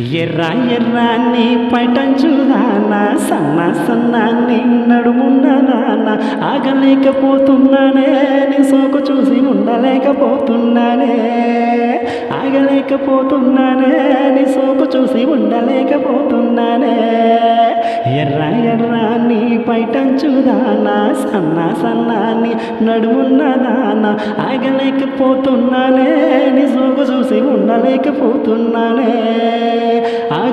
ఎర్ర ఎర్రాన్ని పటంచుదానా సన్న సన్నాన్ని నడుమున్నదానా ఆగలేకపోతున్నానే నీ సోకు చూసి ఉండలేకపోతున్నానే. ఆగలేకపోతున్నానే నీ సోకు చూసి ఉండలేకపోతున్నానే. ఎర్ర ఎర్రాన్ని పైటంచుదానా సన్న సన్నాన్ని నడుమున్నదానా ఆగలేకపోతున్నానే నీ సోకు చూసి ఉండలేకపోతున్నానే.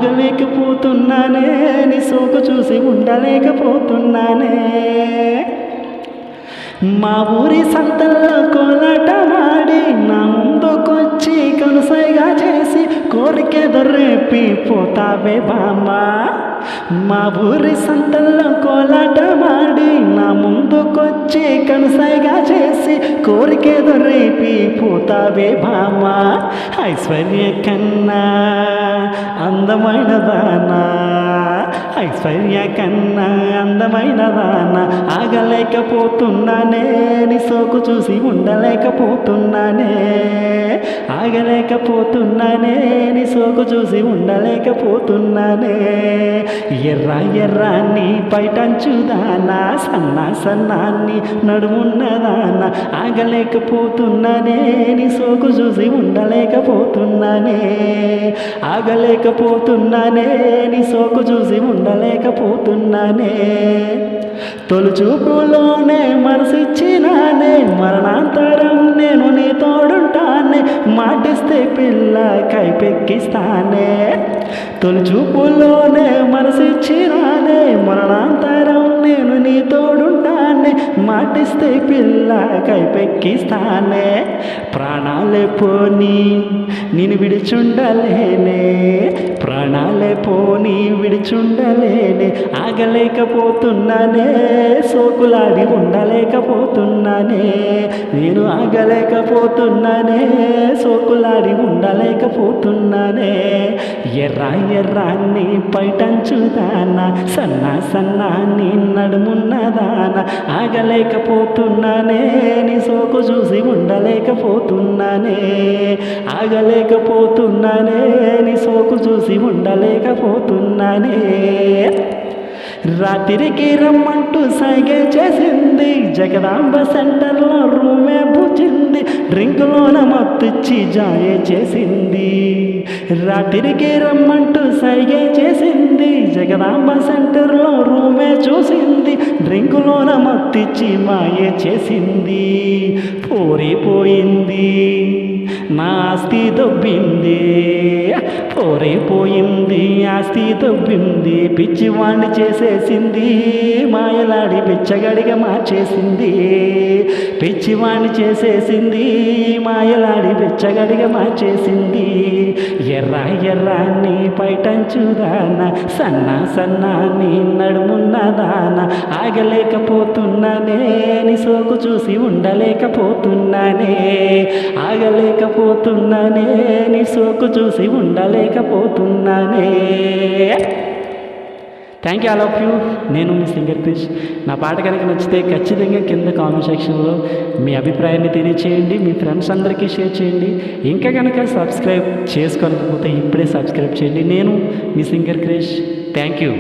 ఆగలేకపోతున్నానే నీ సోకు చూసి ఉండలేకపోతున్నానే. మా ఊరి సంతల్లో కోలాటమాడి నా ముందుకొచ్చి కనుసైగా చేసి కోరికెదరేపి పోతావే బామ్మ. మా ఊరి సంతల్లో కోలాటమాడి నా ముందుకొచ్చి కనుసైగా కోరికేదో రేపి పోతావే భామ? ఐశ్వర్య కన్నా అందమైన దానా? ఐశ్వర్య కన్నా అందమైన దాన? ఆగలేకపోతున్నానే నీ సోకు చూసి ఉండలేకపోతున్నానే ఆగలేకపోతున్నానే నీ సోకు చూసి ఉండలేకపోతున్నానే. ఎర్ర ఎర్రాన్ని బయటంచుదానా సన్నా సన్నాన్ని నడుమున్నదానా ఆగలేకపోతున్నానే నీ సోకు చూసి ఉండలేకపోతున్నానే. ఆగలేకపోతున్నానే నీ సోకు చూసి ఉండలేకపోతున్నానే. తొలుచూపులోనే మనసిచ్చినానే మరణాంతరం నేను మాటిస్తే పిల్ల కైపెక్కిస్తానే. తొలిచూపులోనే మనసిచ్చినానే మాటిస్తే పిల్ల కైపెక్కిస్తానే ప్రాణాలే పోని నేను విడిచుండలేనే. ప్రాణాలే పోని విడిచుండలేనే. ఆగలేకపోతున్నానే సోకులాడి ఉండలేకపోతున్నానే. నేను ఆగలేకపోతున్నానే సోకులాడి ఉండలేకపోతున్నానే. ఎర్ర ఎర్రాన్ని పైటంచుదానా సన్నా సన్నా నీ నడుమున్నదానా ఆగలేకపోతున్నానే నీ సోకు చూసి ఉండలేకపోతున్నానే. ఆగలేకపోతున్నానే నీ సోకు చూసి ఉండలేకపోతున్నానే. రాత్రికి రమ్మంటూ సైగే చేసింది జగదాంబ సెంటర్ రింగులోన మత్తుచ్చి జాయే చేసింది. రాత్రికి రమ్మంటూ సైగే చేసింది. జగదాంబ సెంటర్లో రూమే చూసింది. డ్రింకులోన మత్తిచ్చి మాయే చేసింది. పోరిపోయింది. నా ఆస్తి దొబ్బింది. పోయింది ఆస్తి తవ్వింది పిచ్చివాణ్ణి చేసేసింది మాయలాడి పిచ్చగడిగా మార్చేసింది. పిచ్చివాణ్ణి చేసేసింది మాయలాడి పిచ్చగడిగా మార్చేసింది. ఎర్ర ఎర్రాన్ని పైటంచుదాన సన్న సన్నాన్ని నడుమున్నదాన ఆగలేకపోతున్నానే నీ సోకు చూసి ఉండలేకపోతున్నానే ఆగలేకపోతున్నానే. సోకు చూసి ఉండలేకపోతున్నానే. Thank you all of you నేను మీ సింగర్ క్రిష్. నా పాట కనుక నచ్చితే ఖచ్చితంగా కింద కామెంట్ సెక్షన్లో మీ అభిప్రాయాన్ని తెలియచేయండి మీ ఫ్రెండ్స్ అందరికీ షేర్ చేయండి. ఇంకా కనుక సబ్స్క్రైబ్ చేసుకోకపోతే ఇప్పుడే సబ్స్క్రైబ్ చేయండి. నేను మీ సింగర్ క్రిష్. Thank you